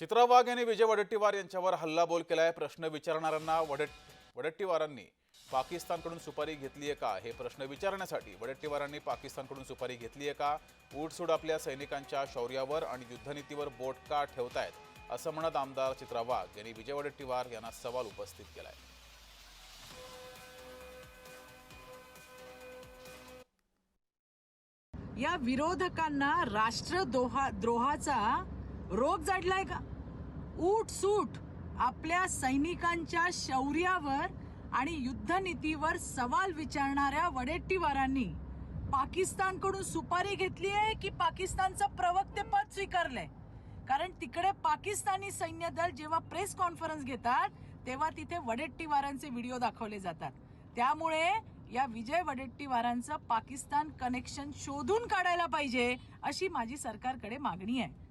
चित्रा वाघ यांनी विजय वडेट्टीवार यांच्यावर हल्लाबोल केलाय. प्रश्न विचारणाऱ्यांना वडेट वडेट्टीवारांनी पाकिस्तानकडून सुपारी घेतली आहे का? हे प्रश्न विचारण्यासाठी वडेट्टीवारांनी पाकिस्तानकडून सुपारी घेतली आहे का? उठसूड आपल्या सैनिकांच्या शौर्यावर आणि युद्धनीतीवर बोट का ठेवतायत असं म्हणत आमदार चित्रा वाघ यांनी विजय वडेट्टीवार यांना सवाल उपस्थित केलाय. या विरोधकांना राष्ट्रद्रोहा द्रोहाचा रोग जडलाय का? ऊट सूट आपल्या सैनिकांच्या शौर्यावर आणि युद्धनीतीवर सवाल विचारणाऱ्या वडेट्टीवारांनी पाकिस्तानकडून सुपारी घेतली आहे की पाकिस्तानचं प्रवक्तेपद स्वीकारलंय? कारण तिकडे पाकिस्तानी सैन्य दल जेव्हा प्रेस कॉन्फरन्स घेतात तेव्हा तिथे वडेट्टीवारांचे व्हिडिओ दाखवले जातात. त्यामुळे या विजय वडेट्टीवारांचं पाकिस्तान कनेक्शन शोधून काढायला पाहिजे अशी माझी सरकारकडे मागणी आहे.